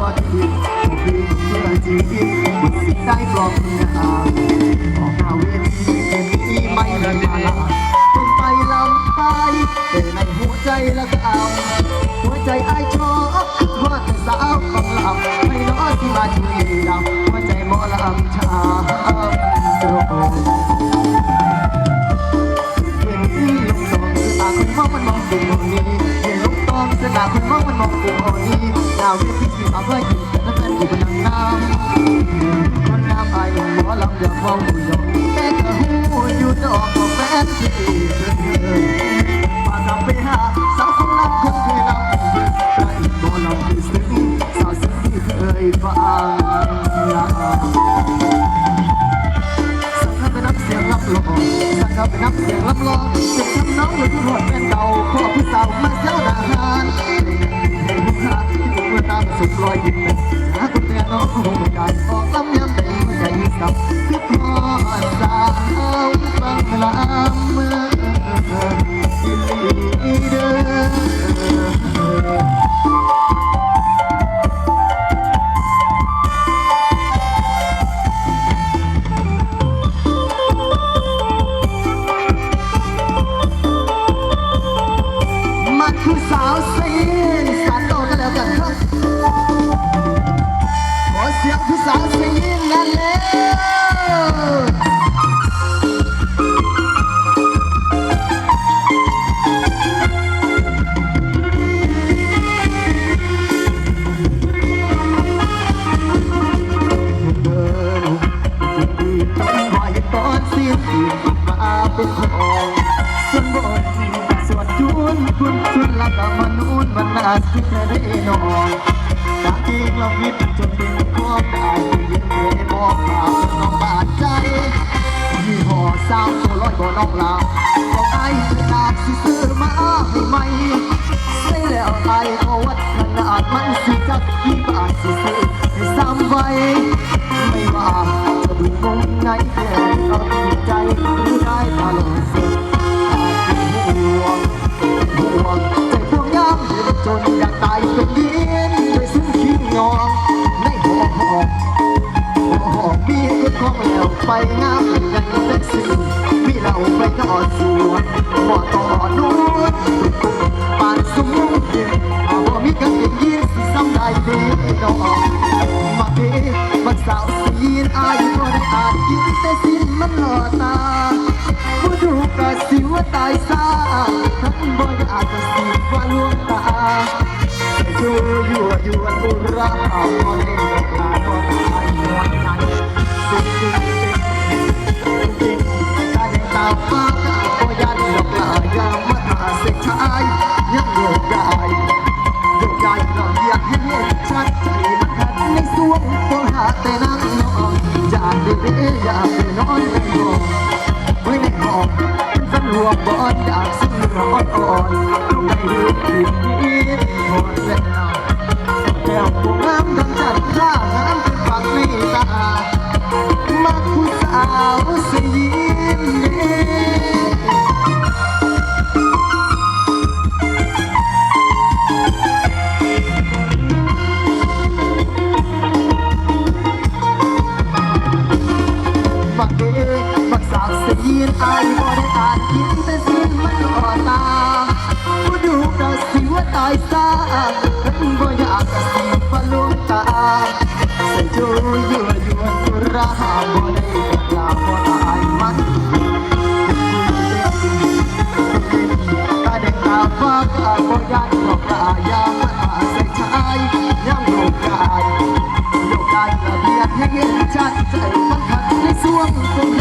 บางบอดีเพื่อชีวิตบุษได้ปลอมเนื้อหาออกหน้าเวทีเป็นที่ไม่ได้มาลาเป็นไปลำไปแต่ในหัวใจละก็เอา หัวใจไอ้ชอบคือทอดแต่สาวของเราไม่น้อที่มาช่วยเราหัวใจหมอลำชาตรงเห็นที่ลงตองสตาคุณมองมันมองดูนี้เห็นลงตองสตาคุณมองมันมองดูนี้าวเวทีที่มาเพื่อยิงแต่นั้นอยู่บนน้ำคนน้ำไอ้หมอลำอย่ามองดูยงแต่ก็หูอยู่ดอกของแฟนที่มาทำไปหาสาวของลำคนเคยลำแต่อีกหมอลำที่ซึ้งสาวซึ้งที่เคยฟังสังฆเป็นนักเสียงรับรองสังฆเป็นนักเสียงรับรองจะทำน้องหรือที่หอดแฟน สุขรอยยิ้มหาคุณแม่น้องคงไม่ได้บออกลำยำใจใจกับคือพ่อสาวบังลำเมื่อเด้อ สิจักกี่บาทสิซื้อให้ซ้ำไว้ ไม่ว่าจะดูมุมไหนแค่เราใจหรือได้ตลอดสิห่วงห่วงใจพวงยามเย็นจนอยากตายเป็นดินด้วยซึ้งขี้งองในหอหอหอมีกุดของแล้วไปงามเป็นยังเซ็กซี่มีเราไปนอนสวนหมอต่อนู้น นหล่อตาผู้ดูกะสิว่าตายซาทั้งบอยอาจจะสิว่าลวงตาอยู่อยู่อยู่วันบุราเอาพอได้เวลาก็ตายหมดใจสิ่งที่เป็นจริงการตามมาก็ยันดอกลายามมาหาเสียชายยังโยกได้โยกได้เราอยากให้เห็นชัดใจมันขัดในสวงต้องหาแต่นั่ง นอนอยากได้เด้อยากได้นอนไม่ได้หอมสันรวมบอนอยากซึ่งร้อนอ่อนต้องได้ดูดีหมดแล้วแก้วพวกงามดังจัดจ้างามเป็นปากมีตามาผู้สาวสยิมเด้ อาโมได้กินแต่สิ่งมันอ่อนตาผู้ดูสิวตายซะมันบ่อยากจะสิว่าลูกตาสะจูยั่ยวนสุราบ่ได้เป็นลาบ่ตายมันแต่กาฟ้าก็บ่ยากบ่กล้ายามมันหาใส่ชายยังโลกกายโลกกายระเบียดให้เห็นชัดใจมันขัดในสวงคง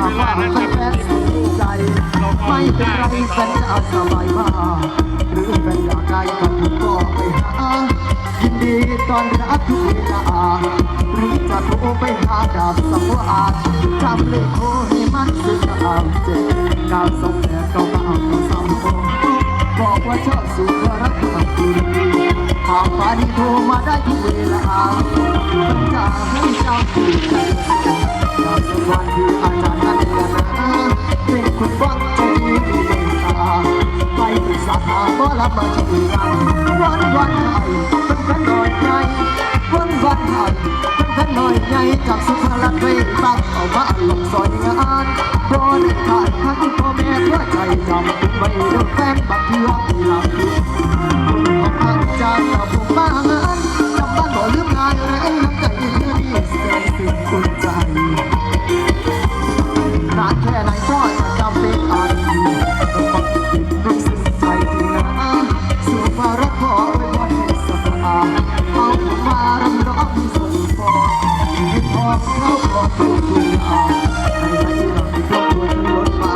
อาหาเป็นเองหมอลำซิลำสิยุคไม่ไม่เล็กสะดุดมวนมวนชวนเอาแฟนลูกบบ้างหน้าว่าสิรอปานไปเสียากใจซื้อสุวรรณคุณดีดีแฟนจ๋าพร้อมจะนด้เอาคุยลาถึงถามว่าแฟนๆสนใจไม่เรแฟนจะสบายมากหรือแฟนอยากได้กันก็ไปหายินดีตอนรับทุกเวลาหรือจะโทรไปหาดาบสังวาสจำเลขโทรให้มันสึกตามเจ็ดก้าวสองแปดก้าเก้าเก้าสมหกบอกว่าชอบสุขรักมันคุณหากฟ้าดีโทรมาได้ทุกเวลามันจะให้จ้าคือใจดาวสักวันคือ ไปปรึกษาหาบ่รับมาช่วยกันวันวันไห้เป็นกันหน่อยใหญ่วันวันไห้เป็นกันหน่อยใหญ่จากสุขลักษณ์ไปตั้งเอามาหลงซอยงานบ่ได้ขาดทั้งพ่อแม่เพื่อใจจำไม่เลือกแฟนบักเทือกที่หลังคุณของอาจารย์กับผมบ้างานจำบ้านบ่ลืมงานแรงน้ำใจเพื่อดีแสนสุดอุ่นใจนานแค่ไหนก็ เข้าขอทุกทุกอาให้ไม่เราที่ครอบครัวที่ล้นมา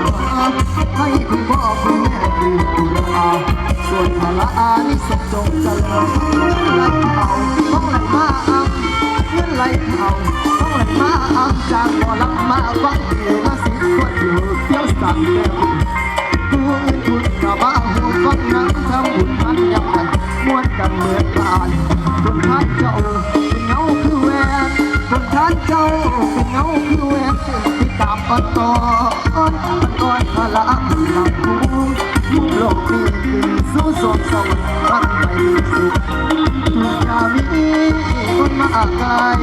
ให้คุณพ่อคุณแม่ดีดูแลส่วนภาระอานิสงส์จงเจริญไหลเอาต้องไหลมาเอาเงินไหลเอาต้องไหลมาเอาจากบ่อลับมาฟังเดียวละสิบคนอยู่เที่ยวสั่งเดียวผู้เงินทุนกับบ้าหูฟังนั้นทำบุญมันยังไงม้วนกันเหมือนกันคนท่านเจ้า วนคนท่านเจ้าเป็นเงาคือแหวนที่ตามอันตอนก่อนพลังหลับหูมุกโลกนี้ขึ้นสู้สมสมรักไม่สุขอย่ามีคนมาอากาย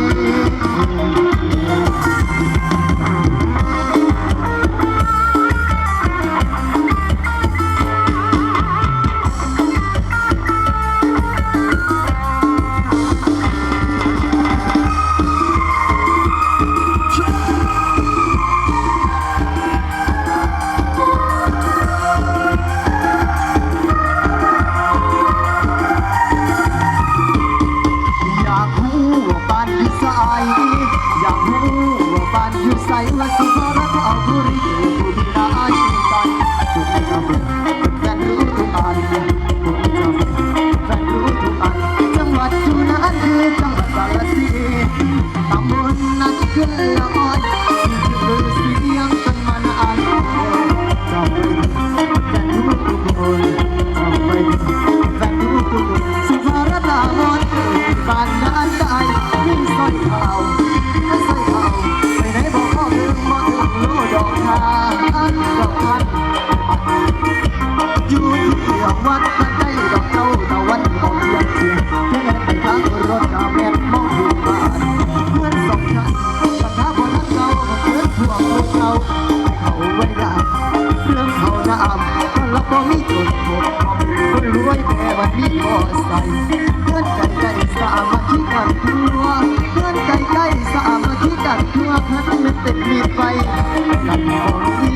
รวยแต่วันนี้ก็ใส่เพื่อนกัใกล้สามัคคีกันทั่วเพื่อนกัใกล้สามัคคีกันทั่วเพื่อนไม่นเป็นมีไฟกันของดี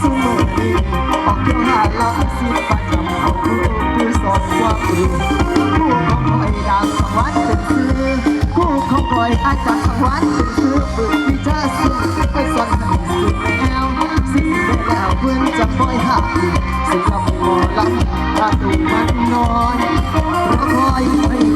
สมุนดีออกเที่ยวหาลาสิประจำของคู่คือสอบว่ามรู้คู่ของคอยดาวสวัสดิ์เป็นซื้อคู่ของคอยอาจารย์สวัสดิ์เป็นซื้อฝึกวิชาสู้ไปสอนหนัสือแล้วสิ่งแล้วเพื่อนจะคอยหาอีก ถ้าถูกมันน้อยก็คอยไม่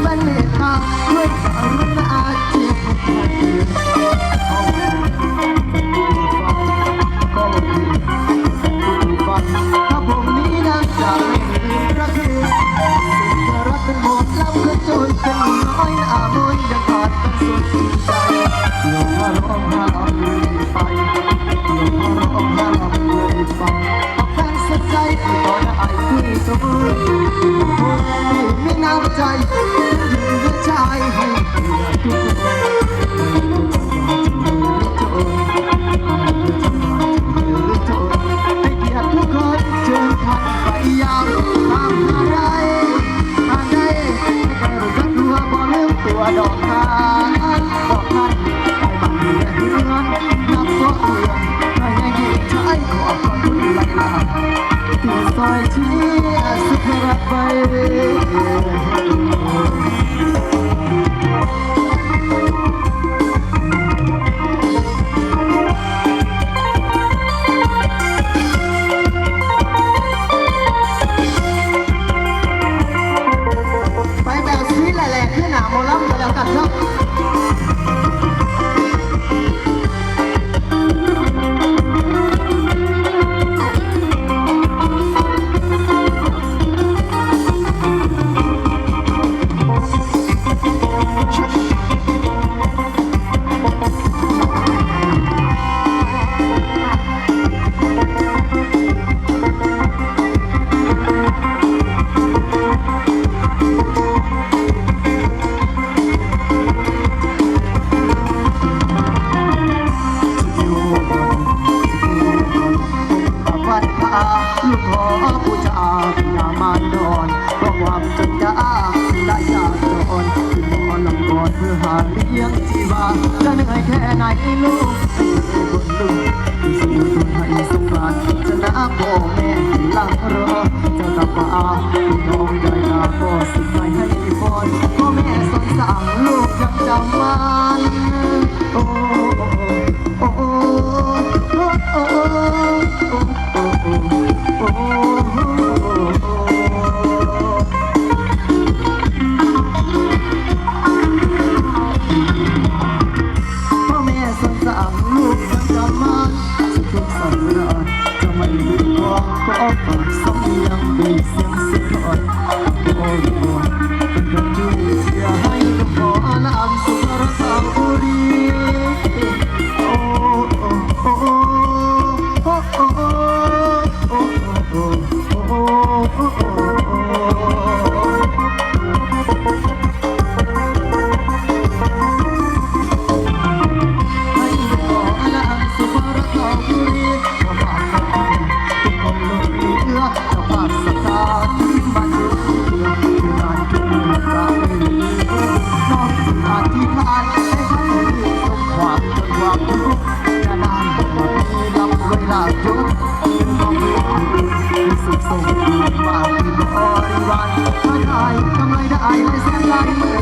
Thank you.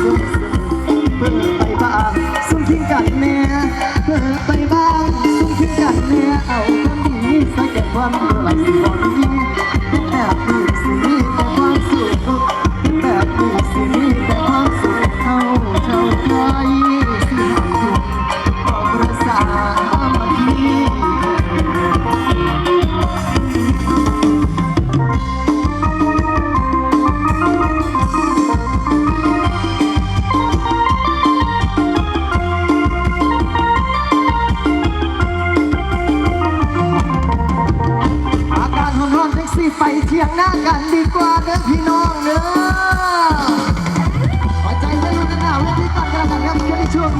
ซุ่มเพิ่ไปบ้างซุ่มทิ้งกันแน่เพิ่ไปบ้างซุ่มทิ้งกันแน่เอาความีสักแก่ความเท่าไข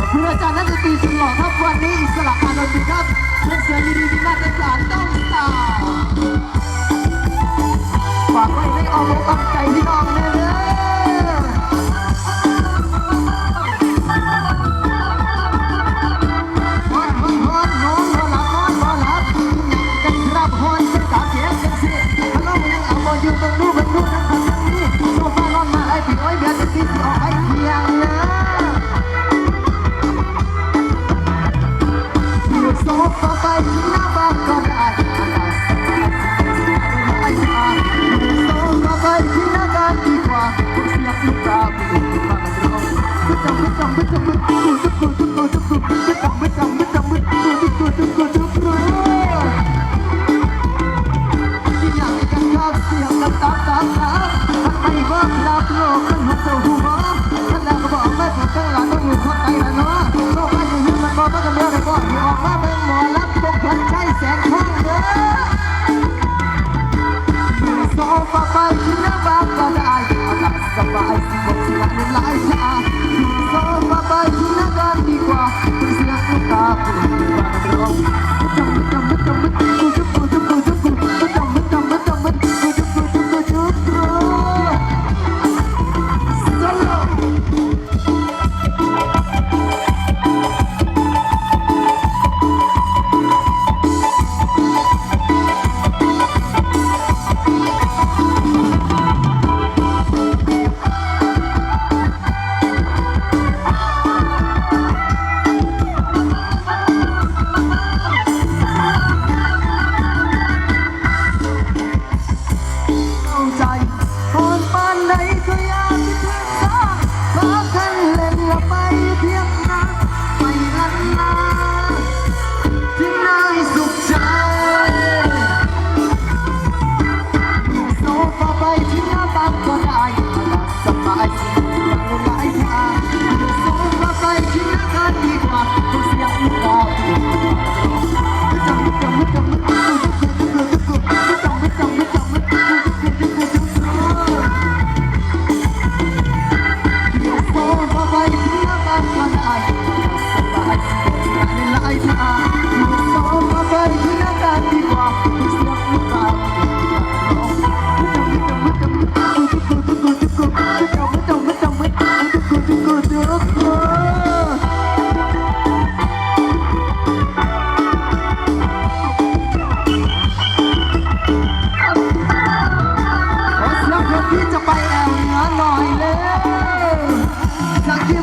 อบคุณอาจาร์นักดนตีสุดหล่อครับวันนี้อิสระอานนท์ครับเพื่อนเสียงดีๆที่น่าจะสานต้องสตาร์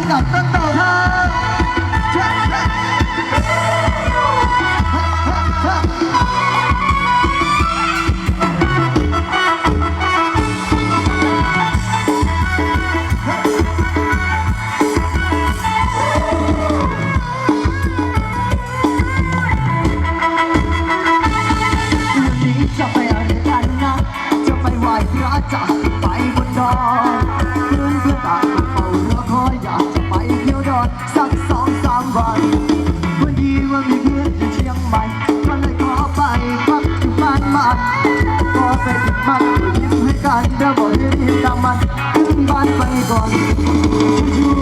啊 มันยิ้ให้กันเดี๋ยวบอกยิ้มให้ตามันขึ้นบ้านไปก่อน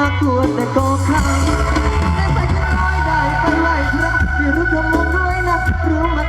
นักลัวแต่ก็คลังได้ไปกันร้อยได้ไปไหวพระไม่รู้ทำมนต์ด้วยนะรู้มา